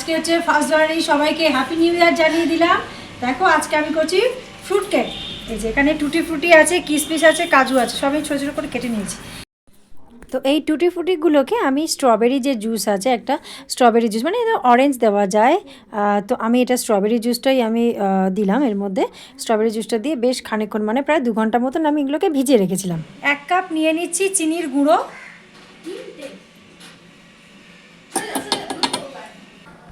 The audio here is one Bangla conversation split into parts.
আজকে হচ্ছে ফার্স্ট জানুয়ারি সবাইকে হ্যাপি নিউ ইয়ার জানিয়ে দিলাম। দেখো, আজকে আমি করছি ফ্রুট কেক এই যে এখানে টুটি ফ্রুটি আছে কিসমিস আছে, কাজু আছে, সবই ছোটো ছোটো করে কেটে নিয়েছি। তো এই টুটি ফুটিগুলোকে আমি স্ট্রবেরি যে জুস আছে, একটা স্ট্রবেরি জুস মানে অরেঞ্জ দেওয়া যায়। তো আমি এটা স্ট্রবেরি জুসটাই আমি দিলাম এর মধ্যে। স্ট্রবেরি জুসটা দিয়ে বেশ খানিকক্ষণ মানে প্রায় দু ঘণ্টা মতন আমি এগুলোকে ভিজিয়ে রেখেছিলাম। এক কাপ নিয়ে নিচ্ছি চিনির গুঁড়ো।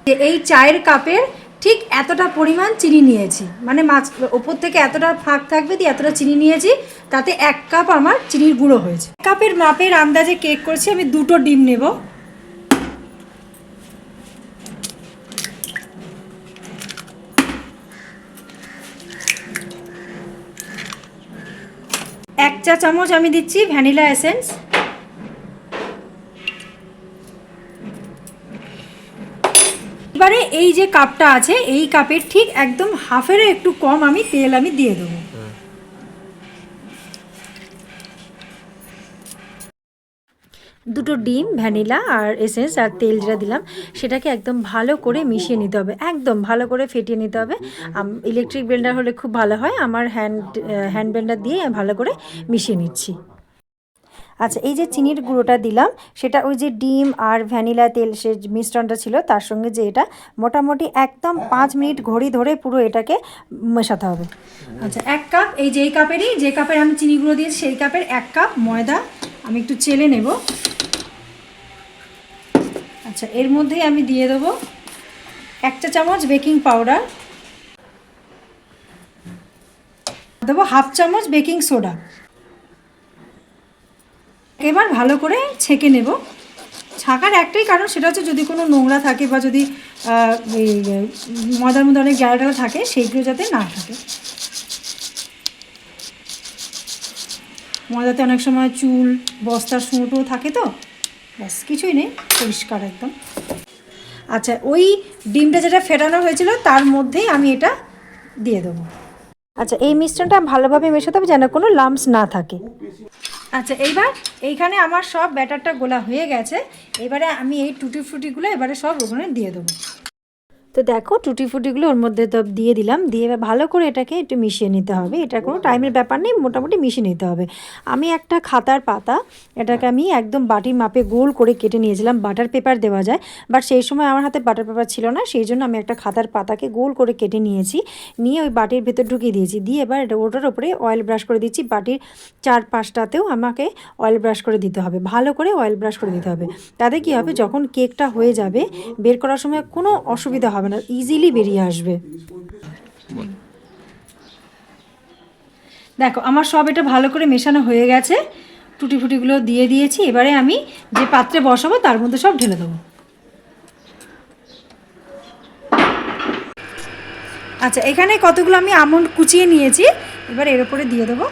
যে এই চায়ের কাপের ঠিক এতটা পরিমাণ চিনি নিয়েছি। মানে মাছ, ওপর থেকে এতটা ফাঁক থাকবে দিয়ে এতটা চিনি নিয়েছি, তাতে এক কাপ আমার চিনির গুঁড়ো হয়েছে। কাপের মাপের আন্দাজে কেক করছি, আমি দুটো ডিম নেব। এক চা চামচ আমি দিচ্ছি ভ্যানিলা এসেন্স। এবারে এই যে কাপটা আছে, এই কাপের ঠিক একদম হাফেরও একটু কম আমি তেল আমি দিয়ে দেবো। দুটো ডিম, ভ্যানিলা আর এসেন্স আর তেল যেটা দিলাম, সেটাকে একদম ভালো করে মিশিয়ে নিতে হবে। একদম ভালো করে ফেটিয়ে নিতে হবে। ইলেকট্রিক ব্লেন্ডার হলে খুব ভালো হয়। আমার হ্যান্ড হ্যান্ড ব্লেন্ডার দিয়ে ভালো করে মিশিয়ে নিচ্ছি। আচ্ছা এই যে চিনির গুঁড়োটা দিলাম, সেটা ওই যে ডিম আর ভ্যানিলা তেল, সে মিশ্রণটা ছিল, তার সঙ্গে যে এটা, মোটামুটি একদম পাঁচ মিনিট ঘড়ি ধরে পুরো এটাকে মেশাতে হবে। আচ্ছা এক কাপ, এই যে এই কাপেরই যে কাপের আমি চিনি গুঁড়ো দিয়েছি, সেই কাপের এক কাপ ময়দা আমি একটু চেলে নেব। আচ্ছা এর মধ্যেই আমি দিয়ে দেবো এক চা চামচ বেকিং পাউডার। দেবো হাফ চামচ বেকিং সোডা। এবার ভালো করে ছেঁকে নেব। ছাকার একটাই কারণ সেটা হচ্ছে যদি কোনো নোংরা থাকে বা যদি ময়দার মধ্যে অনেক গ্যারাডালা থাকে, সেইগুলো যাতে না থাকে। ময়দাতে অনেক সময় চুল, বস্তার সুঁটো থাকে তো। ব্যাস, কিছুই নেই, পরিষ্কার একদম। আচ্ছা ওই ডিমটা যেটা ফেটানো হয়েছিল, তার মধ্যেই আমি এটা দিয়ে দেবো। আচ্ছা এই মিশ্রণটা ভালোভাবে মেশাতে হবে যেন কোনো লাম্পস না থাকে। আচ্ছা এইবার এইখানে আমার সব ব্যাটারটা গোলা হয়ে গেছে। এবারে আমি এই টুটি ফ্রুটিগুলো এবারে সব ওখানে দিয়ে দেবো। তো দেখো টুটি ফুটিগুলো ওর মধ্যে তো দিয়ে দিলাম। দিয়ে এবার ভালো করে এটাকে একটু মিশিয়ে নিতে হবে। এটা কোনো টাইমের ব্যাপার নেই, মোটামুটি মিশিয়ে নিতে হবে। আমি একটা খাতার পাতা, এটাকে আমি একদম বাটির মাপে গোল করে কেটে নিয়েছিলাম। বাটার পেপার দেওয়া যায়, বাট সেই সময় আমার হাতে বাটার পেপার ছিল না, সেই জন্য আমি একটা খাতার পাতাকে গোল করে কেটে নিয়েছি। নিয়ে ওই বাটির ভেতর ঢুকিয়ে দিয়েছি। দিয়ে এবার এটা ওটার ওপরে অয়েল ব্রাশ করে দিচ্ছি। বাটির চার পাঁচটাতেও আমাকে অয়েল ব্রাশ করে দিতে হবে। ভালো করে অয়েল ব্রাশ করে দিতে হবে। তাতে কী হবে? যখন কেকটা হয়ে যাবে, বের করার সময় কোনো অসুবিধা হবে না ইজিলি বেরিয়ে আসবে। দেখো, আমার সব এটা ভালো করে মেশানো হয়ে গেছে। টুটি ফুটিগুলো দিয়ে দিয়েছি। এবারে আমি যে পাত্রে বসাবো, তার মধ্যে সব ঢেলে দেবো। আচ্ছা এখানে কতগুলো আমি আমন্ড কুচিয়ে নিয়েছি। এবার এর উপরে দিয়ে দেবো।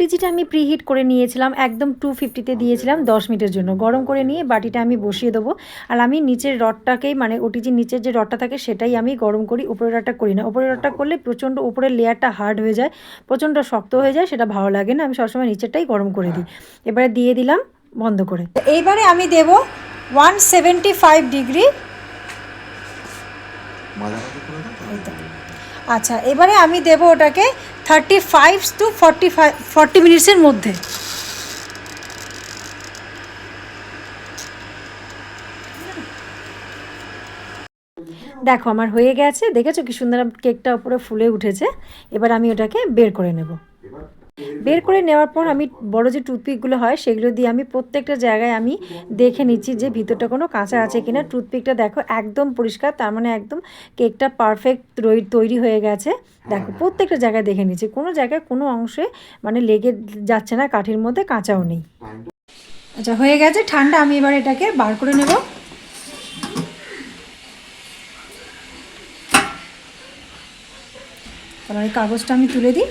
ওটিজিটা আমি প্রিহিট করে নিয়েছিলাম একদম টু ফিফটিতে দিয়েছিলাম দশ মিনিটের জন্য। গরম করে নিয়ে বাটিটা আমি বসিয়ে দেবো। আর আমি নিচের রডটাকেই মানে ওটিজির নিচের যে রডটা থাকে সেটাই আমি গরম করি উপরের রডটা করি না। উপরের রডটা করলে প্রচণ্ড উপরের লেয়ারটা হার্ড হয়ে যায় প্রচণ্ড শক্ত হয়ে যায় সেটা ভালো লাগে না। আমি সবসময় নিচেরটাই গরম করে দিই। এবারে দিয়ে দিলাম বন্ধ করে। এইবারে আমি দেব ওয়ান সেভেন্টি ফাইভ ডিগ্রি আচ্ছা এবারে আমি দেব ওটাকে thirty five to forty five forty মিনিটসের মধ্যে। দেখো, আমার হয়ে গেছে। দেখেছ কি সুন্দর কেকটা ওপরে ফুলে উঠেছে? এবার আমি ওটাকে বের করে নেব। বের করে নেওয়ার পর আমি বড় যে টুথপিকগুলো হয় সেগুলো দিয়ে আমি প্রত্যেকটা জায়গায় আমি দেখে নিচ্ছি যে ভিতরটা কোনো কাঁচা আছে কিনা। টুথপিকটা দেখো একদম পরিষ্কার তার মানে একদম কেকটা পারফেক্ট তৈরি হয়ে গেছে। দেখো প্রত্যেকটা জায়গায় দেখে নিচ্ছি কোনো জায়গায় কোনো অংশে মানে লেগে যাচ্ছে না কাঠির মধ্যে কাঁচাও নেই। আচ্ছা হয়ে গেছে ঠান্ডা আমি এবার এটাকে বার করে নেব। তাহলে কাগজটা আমি তুলে দিই।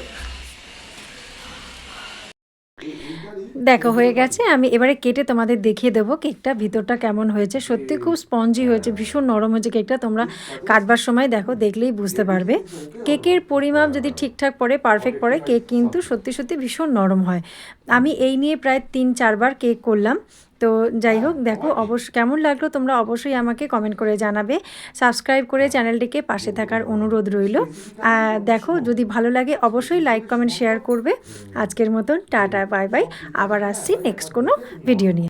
দেখো হয়ে গেছে, আমি এবারে কেটে তোমাদের দেখিয়ে দেবো কেকটা, ভিতরটা কেমন হয়েছে। সত্যি খুব স্পঞ্জি হয়েছে, ভীষণ নরম হয়েছে কেকটা, তোমরা কাটবার সময় দেখো, দেখলেই বুঝতে পারবে। কেকের পরিমাপ যদি ঠিকঠাক পড়ে পারফেক্ট পড়ে, কেক কিন্তু সত্যি সত্যি ভীষণ নরম হয়। আমি এই নিয়ে প্রায় তিন চারবার কেক করলাম। তো যাই হোক দেখো অবশ্য কেমন লাগল তোমরা অবশ্যই আমাকে কমেন্ট করে জানাবে। সাবস্ক্রাইব করে চ্যানেলটিকে পাশে থাকার অনুরোধ রইল। আর দেখো যদি ভালো লাগে অবশ্যই লাইক কমেন্ট শেয়ার করবে। আজকের মতন টাটা বাই বাই আবার আসছি নেক্সট কোনো ভিডিও নিয়ে।